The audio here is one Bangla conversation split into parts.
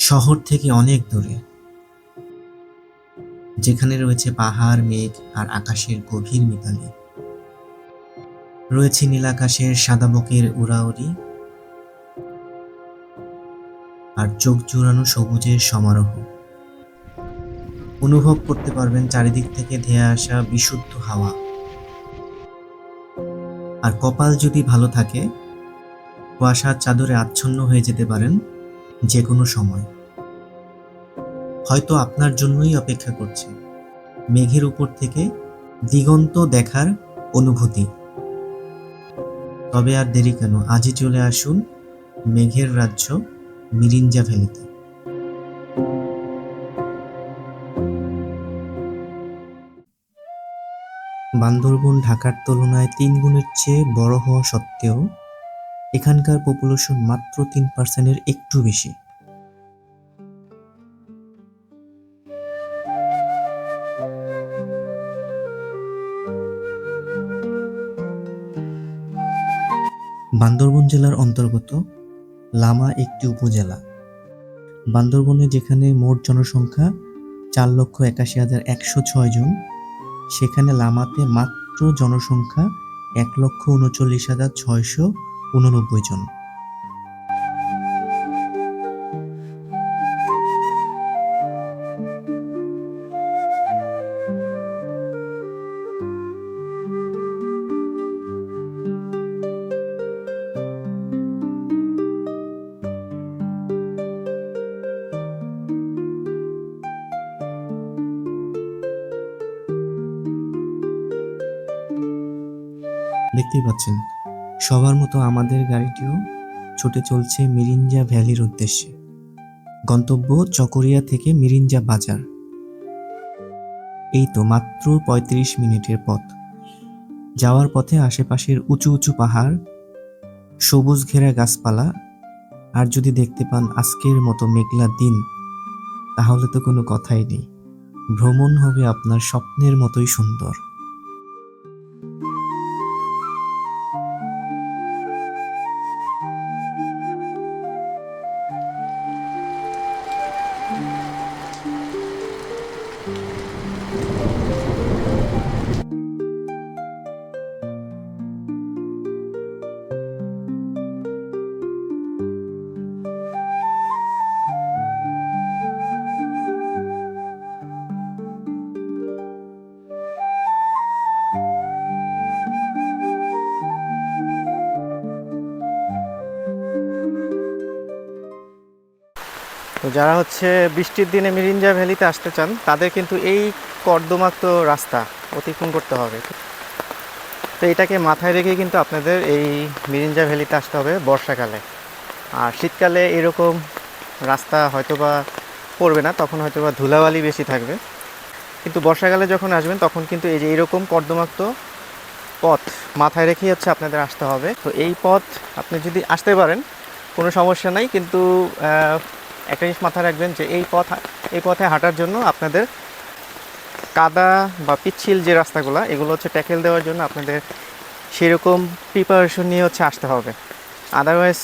শহর থেকে অনেক দূরে। যেখানে রয়েছে পাহাড়, মেঘ আর আকাশের গভীর মিতালি। রয়েছে নীলাকাশের সাদা বকের উড়াউড়ি। আর চোখ জুড়ানো সবুজের সমারোহ। অনুভব করতে পারবেন চারিদিক থেকে ধেয়ে আসা বিশুদ্ধ হাওয়া। আর কপাল যদি ভালো থাকে, কুয়াশার চাদরে আচ্ছন্ন হয়ে যেতে পারেন। যে কোনো সময়। হয়তো আপনার জন্যই অপেক্ষা করছে। মেঘের উপর থেকে দিগন্ত দেখার অনুভূতি। তবে আর দেরি কেন? আজই চলে আসুন মেঘের রাজ্য মিরিঞ্জা ভ্যালিতে। বান্দরবন ঢাকার তুলনায় তিন গুণের চেয়ে বড় হওয়া সত্ত্বেও এখানকার পপুলেশন মাত্র তিন পার্সেন্টের একটু বেশি। বান্দরবন জেলার অন্তর্গত লামা একটি উপজেলা। বান্দরবনে যেখানে মোট জনসংখ্যা চার লক্ষ একাশি হাজার একশো ছয় জন, সেখানে লামাতে মাত্র জনসংখ্যা এক লক্ষ উনচল্লিশ হাজার ছয়শো উননব্বই জন। দেখতেই পাচ্ছেন সবার মতো আমাদের গাড়িটিও ছুটে চলছে মিরিঞ্জা ভ্যালির উদ্দেশ্যে। গন্তব্য চকরিয়া থেকে মিরিঞ্জা বাজার। এই তো মাত্র পঁয়ত্রিশ মিনিটের পথ। যাওয়ার পথে আশেপাশের উঁচু উঁচু পাহাড়, সবুজ ঘেরা গাছপালা, আর যদি দেখতে পান আজকের মতো মেঘলা দিন, তাহলে তো কোনো কথাই নেই। ভ্রমণ হবে আপনার স্বপ্নের মতোই সুন্দর। যারা হচ্ছে বৃষ্টির দিনে মিরিঞ্জা ভ্যালিতে আসতে চান, তাদের কিন্তু এই কর্দমাক্ত রাস্তা অতিক্রম করতে হবে। তো এটাকে মাথায় রেখে কিন্তু আপনাদের এই মিরিঞ্জা ভ্যালিতে আসতে হবে বর্ষাকালে। আর শীতকালে এরকম রাস্তা হয়তোবা পড়বে না, তখন হয়তোবা ধুলাবালি বেশি থাকবে। কিন্তু বর্ষাকালে যখন আসবেন, তখন কিন্তু এই যে এরকম কর্দমাক্ত পথ মাথায় রেখেই হচ্ছে আপনাদের আসতে হবে। তো এই পথ আপনি যদি আসতে পারেন, কোনো সমস্যা নাই, কিন্তু একটা জিনিস মাথায় রাখবেন যে এই পথ, এই পথে হাঁটার জন্য আপনাদের কাদা বা পিচ্ছিল যে রাস্তাগুলো, এগুলো হচ্ছে ট্যাকেল দেওয়ার জন্য আপনাদের সেরকম প্রিপারেশন নিয়ে হচ্ছে আসতে হবে। আদারওয়াইজ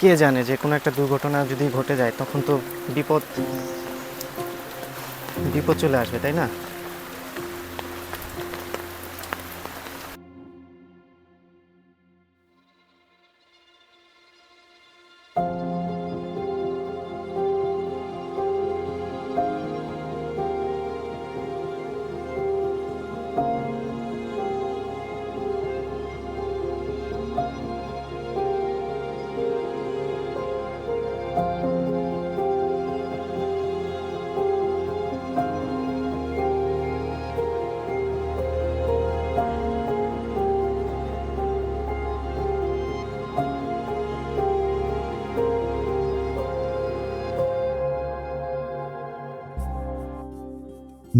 কে জানে যে কোনো একটা দুর্ঘটনা যদি ঘটে যায়, তখন তো বিপদ বিপদ চলে আসবে, তাই না?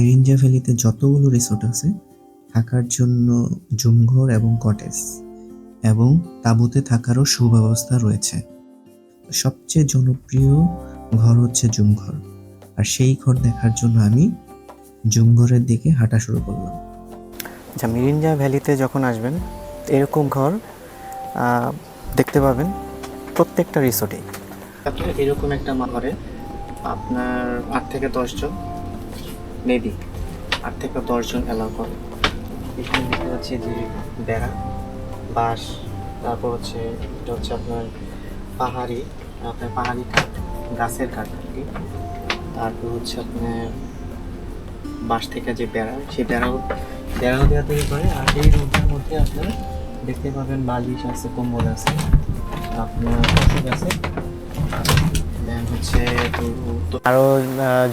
মিরিঞ্জা ভ্যালিতে যতগুলো রিসোর্ট আছে থাকার জন্য জুমঘর এবং কটেজ এবং তাঁবুতে থাকারও সুব্যবস্থা রয়েছে। সবচেয়ে জনপ্রিয় ঘর হচ্ছে জুমঘর। আর সেই ঘর দেখার জন্য আমি জুমঘরের দিকে হাঁটা শুরু করলাম। আচ্ছা মিরিঞ্জা ভ্যালিতে যখন আসবেন এরকম ঘর দেখতে পাবেন প্রত্যেকটা রিসোর্টেই। আপনি এরকম একটা ঘরে আপনার আট থেকে দশজন মেবি আট থেকে দশজন অ্যালাউ করে। এখানে দেখতে পাচ্ছি যে বেড়া, বাঁশ, তারপর হচ্ছে এটা হচ্ছে আপনার পাহাড়ি আপনার পাহাড়ি কাঠ গাছের কাঠ আর কি। তারপর হচ্ছে আপনার বাঁশ থেকে যে বেড়া, সেই বেড়াও বেড়াও দেওয়া তৈরি করে। আর এই রুমটার মধ্যে আপনার দেখতে পাবেন বালিশ আছে, কম্বল আছে, আপনার ওষুধ আছে। হচ্ছে আরও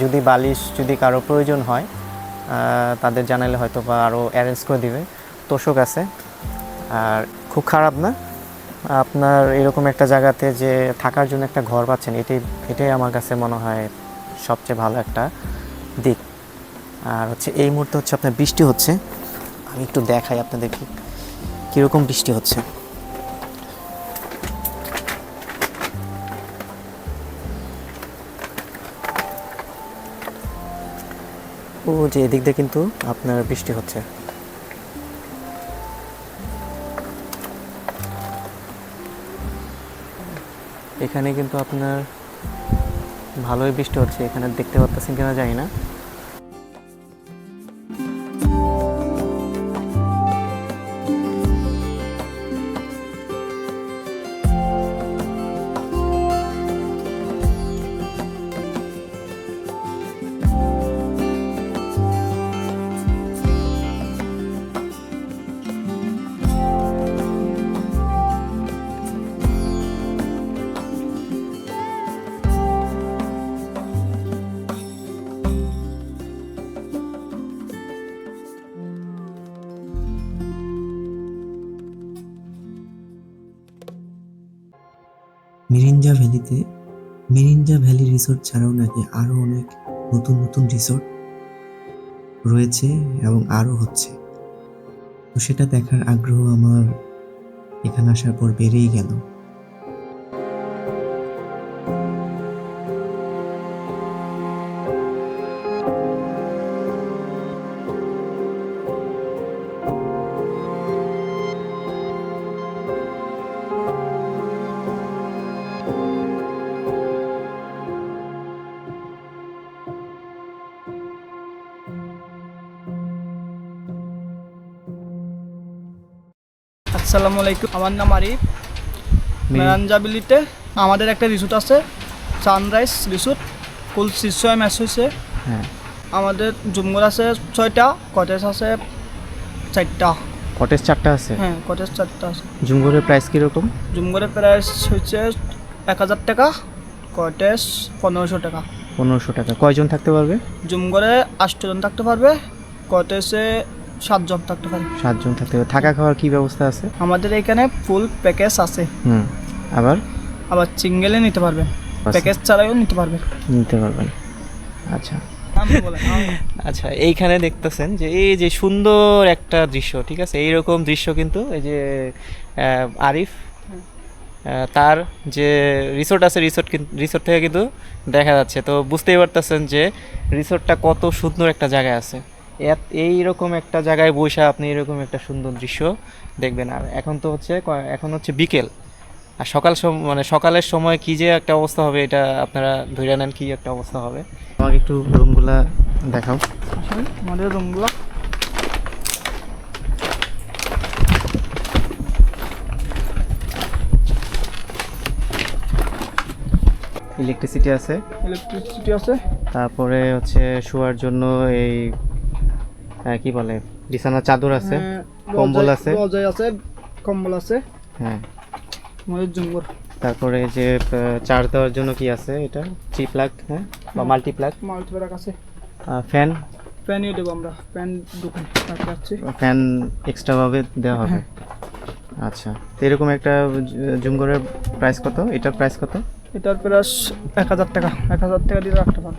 যদি বালিশ যদি কারও প্রয়োজন হয় তাদের জানালে হয়তো বা আরও অ্যারেঞ্জ করে দিবে। তোষক আছে। আর খুব খারাপ না। আপনার এরকম একটা জায়গাতে যে থাকার জন্য একটা ঘর পাচ্ছেন এটাই এটাই আমার কাছে মনে হয় সবচেয়ে ভালো একটা দিক। আর হচ্ছে, এই মুহূর্তে হচ্ছে আপনার বৃষ্টি হচ্ছে। আমি একটু দেখাই আপনাদেরকে কীরকম বৃষ্টি হচ্ছে। ও যে এদিক দিয়ে কিন্তু আপনার বৃষ্টি হচ্ছে। এখানে কিন্তু আপনার ভালোই বৃষ্টি হচ্ছে, এখানে দেখতে পাচ্ছেন কিনা জানি না। মিরিঞ্জা ভ্যালিতে মেরিনজা ভ্যালি রিসোর্ট ছাড়াও নাকি আরও অনেক নতুন নতুন রিসোর্ট রয়েছে এবং আরও হচ্ছে। তো সেটা দেখার আগ্রহ আমার এখানে আসার পর বেড়েই গেল। আসসালামু আলাইকুম। আমার নাম আরিফ। মেরানজাবিলিতে আমাদের একটা রিসোর্ট আছে সানরাইজ রিসোর্ট। কুল শীর্ষয় ম্যাচ হয়েছে। হ্যাঁ। আমাদের জুমগুর আছে ছয়টা কটেজ আছে চারটা। কটেজ চারটা আছে? হ্যাঁ কটেজ চারটা আছে। জুমগুরের প্রাইস কীরকম? জুমগুরের প্রাইস হচ্ছে এক হাজার টাকা কটেজ পনেরোশো টাকা। পনেরোশো টাকা। কয়জন থাকতে পারবে? জুমগড়ে আটজন থাকতে পারবে কটেজে সাতজন থাকতে পারবে সাতজন থাকতে পারবে থাকা খাওয়ার কি ব্যবস্থা আছে? আমাদের এখানে ফুল প্যাকেজ আছে। হুম। আবার? আবার সিঙ্গেলে নিতে পারবে। আচ্ছা। প্যাকেজ ছাড়াও নিতে পারবে। নিতে পারবেন। আচ্ছা। আচ্ছা এইখানে দেখতেছেন যে এই যে সুন্দর একটা দৃশ্য ঠিক আছে? এইরকম দৃশ্য কিন্তু এই যে আরিফ তার যে রিসোর্ট আছে রিসোর্ট রিসোর্ট থেকে কিন্তু দেখা যাচ্ছে। তো বুঝতেই পারতেছেন যে রিসোর্টটা কত সুন্দর একটা জায়গায় আছে। এইরকম একটা জায়গায় বসে আপনি এরকম একটা সুন্দর দৃশ্য দেখবেন। আর এখন তো হচ্ছে এখন হচ্ছে বিকেল। আর সকাল মানে সকালের সময় কি যে একটা অবস্থা হবে এটা আপনারা ধরে নেন কি একটা অবস্থা হবে। আমাকে একটু রুমগুলা দেখাও। আমাদের রুমগুলো। ইলেকট্রিসিটি আছে। ইলেকট্রিসিটি আছে। তারপরে হচ্ছে শোয়ার জন্য এই কি বলে বিছানার চাদর আছে হ্যাঁ, কম্বল আছে? রজাই আছে কম্বল আছে। হ্যাঁ। আমাদের জুমগুর তারপরে যে চার্জ দেওয়ার জন্য কি আছে এটা? থ্রি প্লাগ হ্যাঁ? বা মাল্টি প্লাগ মাল্টিপ্যাক আছে। ফ্যান প্যানও দেবো আমরা। ফ্যান দোকান ফ্যান এক্সট্রাভাবে দেওয়া হবে? আচ্ছা। তো এরকম একটা জুমগরের প্রাইস কত? এটার প্রাইস কত? এটার প্রাইস এক হাজার টাকা। এক হাজার টাকা দিয়ে রাখতে পারব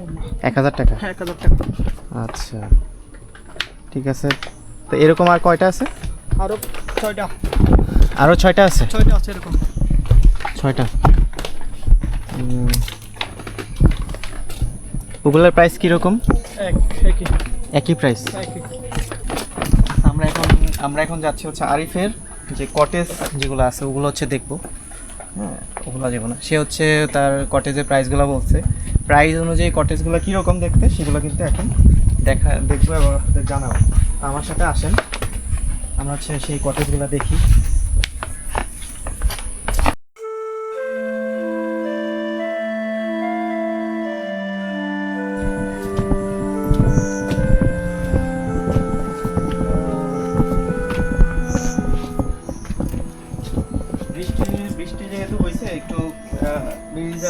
এক হাজার টাকা? হ্যাঁ এক হাজার টাকা। আচ্ছা। ঠিক আছে। তো এরকম আর কয়টা আছে? আরও ছয়টা। আরও ছয়টা আছে? ছয়টা আছে এরকম। ছয়টা। ওগুলোর প্রাইস কীরকম? এক একই। একই প্রাইস একই। আমরা এখন আমরা এখন যাচ্ছি হচ্ছে আরিফের যে কটেজ যেগুলো আছে ওগুলো হচ্ছে দেখব। হ্যাঁ বলা যেগুলো সে হচ্ছে তার কটেজের প্রাইসগুলো বলছে। প্রাইস অনুযায়ী কটেজগুলো কীরকম দেখতে সেগুলো কিন্তু এখন দেখা, দেখব এবং আপনাদের জানাব। আমার সাথে আসেন। আমরা হচ্ছে সেই কটেজগুলো দেখি।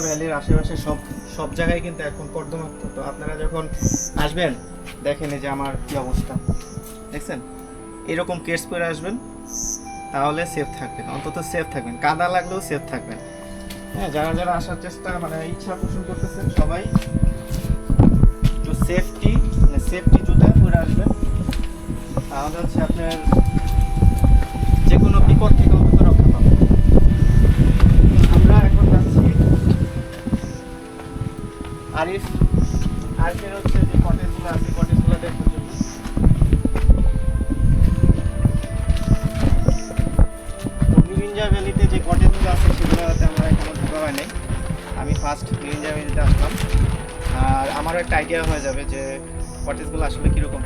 ভ্যালির আশেপাশে সব সব জায়গায় কিন্তু এখন কর্দমাক্ত। তো আপনারা যখন আসবেন দেখেন যে আমার কি অবস্থা। দেখছেন? এরকম কেস করে আসবেন, তাহলে সেফ থাকবেন। অন্তত সেফ থাকবেন। কাদা লাগলেও সেফ থাকবেন। হ্যাঁ যারা যারা আসার চেষ্টা মানে ইচ্ছা পোষণ করতেছেন সবাই একটু সেফটি মানে সেফটি জুতা করে আসবেন। তাহলে হচ্ছে আপনার যে কোনো বিপদ থেকে অন্তত রক্ষা পাবেন। আমরা এখন যাচ্ছি আরিফ, আরিফের হচ্ছে তো ভ্যালিতে যে কটেজগুলো আছে সেগুলোতে আমার এখনও ঢোকা হয় নাই। আমি ফার্স্ট মিরিঞ্জা ভ্যালিতে আসলাম। আর আমারও একটা আইডিয়া হয়ে যাবে যে কটেজগুলো আসলে কীরকম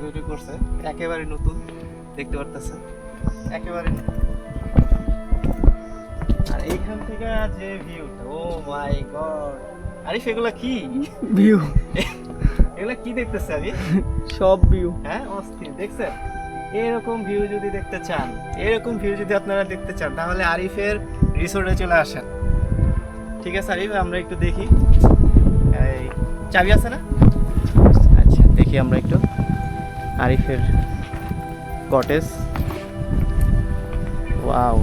দিয়ে তৈরি করছে। একেবারে নতুন দেখতে পারতেছে একেবারে আর এইখান থেকে যে ভিউটা ও মাই গড। আরে সেগুলো কি? ভিউ। এগুলো কি দেখতেছে আমি? সব ভিউ। হ্যাঁ অস্থির দেখছেন? এরকম ভিউ যদি দেখতে চান এরকম ভিউ যদি আপনারা দেখতে চান তাহলে আরিফের রিসোর্টে চলে আসেন। ঠিক আছে আরিফ আমরা একটু দেখি। এই চাবি আছে না? আচ্ছা দেখি আমরা একটু। আরিফের cottage wow,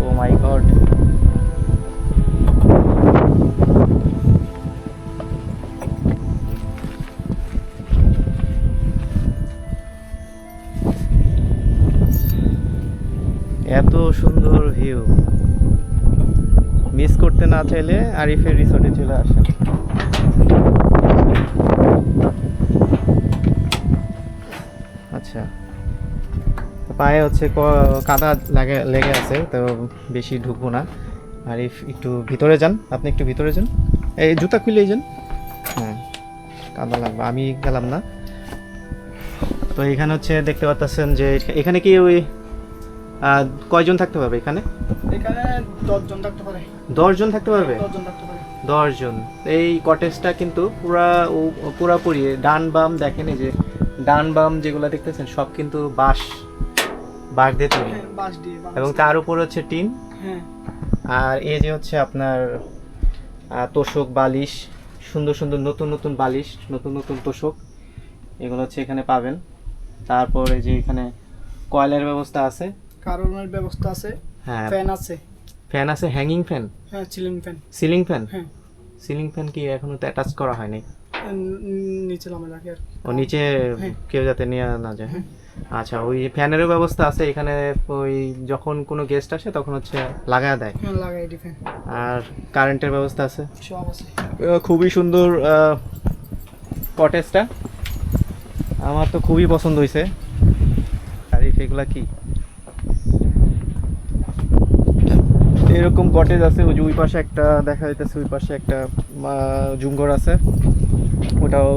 oh my god. এত সুন্দর ভিউ মিস করতে না চাইলে আরিফের রিসোর্টে চলে আসেন। পায়ে হচ্ছে কাদা লাগে লেগে আছে তো বেশি ঢুকবো না। আরিফ একটু ভিতরে যান আপনি একটু ভিতরে যান। এই জুতা খুলেই যান। হ্যাঁ কাদা লাগবে আমি গেলাম না। তো এখানে হচ্ছে দেখতে পাচ্ছেন যে এখানে কি ওই কয়জন থাকতে পারবে এখানে? এখানে দশজন থাকতে পারে। দশজন থাকতে পারবে? দশজন থাকতে পারে। দশজন। এই কটেজটা কিন্তু পুরা পুরাপুরি ডান বাম দেখেন যে ডান বাম যেগুলো দেখতেছেন সব কিন্তু বাঁশ। বাঁশ দিয়ে তৈরি। হ্যাঁ, বাঁশ দিয়ে এবং তার উপর হচ্ছে টিন। হ্যাঁ। আর এই যে হচ্ছে আপনার তোষক বালিশ সুন্দর সুন্দর নতুন নতুন বালিশ নতুন নতুন তোষক এগুলো হচ্ছে এখানে পাবেন। তারপরে যে এখানে কয়লার ব্যবস্থা আছে। কারণের ব্যবস্থা আছে হ্যাঁ। ফ্যান আছে। ফ্যান আছে হ্যাঙ্গিং ফ্যান হ্যাঁ সিলিং ফ্যান সিলিং ফ্যান হ্যাঁ। সিলিং ফ্যান কি এখনও তো অ্যাটাচ করা হয়নি? নিচে নামে রাখি আর ও নিচে হ্যাঁ। কেউ যাতে নিয়ে না যায়। আচ্ছা ওই ফ্যানেরও ব্যবস্থা আছে এখানে ওই যখন কোনো গেস্ট আসে তখন হচ্ছে দেয়। হ্যাঁ লাগাই দি ফ্যান আর কারেন্টের ব্যবস্থা আছে? সব আছে। আহ, খুবই সুন্দর কটেজটা আমার তো খুবই পছন্দ হয়েছে আর এগুলা কি? এরকম কটেজ আছে ওই যে ওই পাশে একটা দেখা যাইতেছে ওই পাশে একটা জুমঘর আছে। ওটাও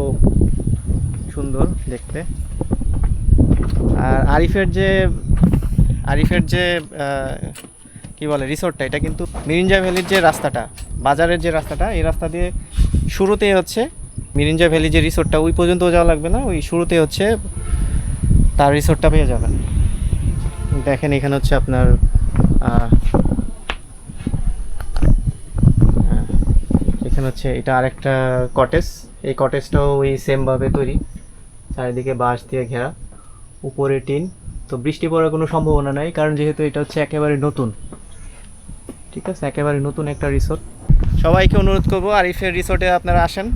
সুন্দর দেখতে। আর আরিফের যে আরিফের যে কি বলে রিসোর্টটা এটা কিন্তু মিরিঞ্জা ভ্যালির যে রাস্তাটা বাজারের যে রাস্তাটা এই রাস্তা দিয়ে শুরুতে হচ্ছে মিরিঞ্জা ভ্যালি যে রিসোর্টটা ওই পর্যন্ত যাওয়া লাগবে না ওই শুরুতে হচ্ছে তার রিসোর্টটা পেয়ে যাবেন। দেখেন এখানে হচ্ছে আপনার আহ, এখানে হচ্ছে এটা আরেকটা কটেজ এই কটেজটাও ওই সেমভাবে তৈরি। চারিদিকে বাঁশ দিয়ে ঘেরা। উপরে টিন। তো বৃষ্টি পড়ার কোনো সম্ভাবনা নাই, কারণ যেহেতু এটা হচ্ছে একেবারে নতুন। ঠিক আছে? একেবারে নতুন একটা রিসোর্ট সবাইকে অনুরোধ করব, আরিফের রিসোর্টে আপনারা আসেন।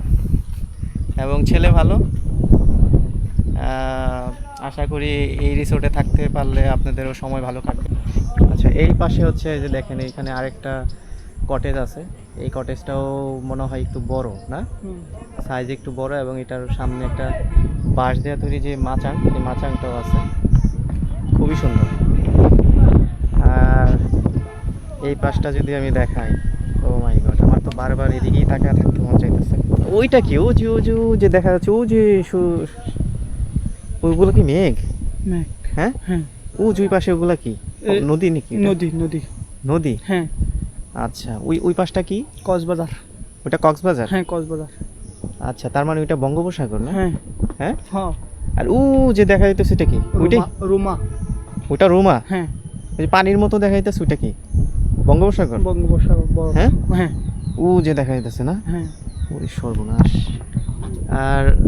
এবং ছেলে ভালো। আশা করি এই রিসোর্টে থাকতে পারলে আপনাদেরও সময় ভালো কাটবে। আচ্ছা এই পাশে হচ্ছে যে দেখেন এখানে আরেকটা কটেজ আছে। এই কটেজটাও মনে হয় একটু বড় না? সাইজ একটু বড় এবং এটার সামনে একটা বাঁশ দেওয়া তৈরি যে মাচাং এই মাচাংটাও আছে। খুবই সুন্দর। আর এই পাশটা যদি আমি দেখাই ও মাই গড আমার তো বারবার এদিকেই তাকা থাকতে মন চাইতেছে। ওইটা কি? ও যে ও যে যে দেখা যাচ্ছে ও যে ওইগুলো কি মেঘ? হ্যাঁ? হ্যাঁ। ও দুই পাশে ওগুলা কি? নদী নাকি নদী নদী। নদী? হ্যাঁ। আচ্ছা ওই ওই পাশটা কি? কক্সবাজার। ওটা কক্সবাজার? হ্যাঁ কক্সবাজার। আচ্ছা তার মানে ওইটা বঙ্গোপসাগর না? হ্যাঁ। হ্যাঁ? হ্যাঁ। আর ও যে দেখা যাইতেছে সেটা কি ওইটাই? রুমা। ওটা রোমা? হ্যাঁ। ওই যে পানির মতো দেখা যাইতেছে ওইটা কি? বঙ্গোপসাগর? বঙ্গোপসাগর বড় হ্যাঁ? হ্যাঁ। ও যে দেখা যাইতেছে না? হ্যাঁ। ওই সর্বনাশ। আর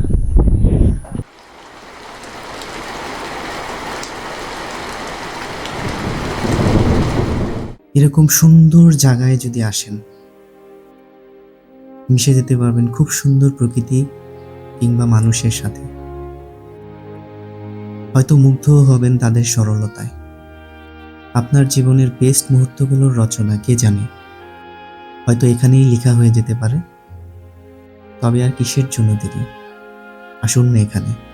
এরকম সুন্দর জায়গায় যদি আসেন, মিশে যেতে পারবেন খুব সুন্দর প্রকৃতি কিংবা মানুষের সাথে। হয়তো মুগ্ধ হবেন তাদের সরলতায়। আপনার জীবনের বেস্ট মুহূর্তগুলোর রচনা, কে জানে? হয়তো এখানেই লেখা হয়ে যেতে পারে। তবে আর কিসের জন্য দেরি? আসুন না এখানে।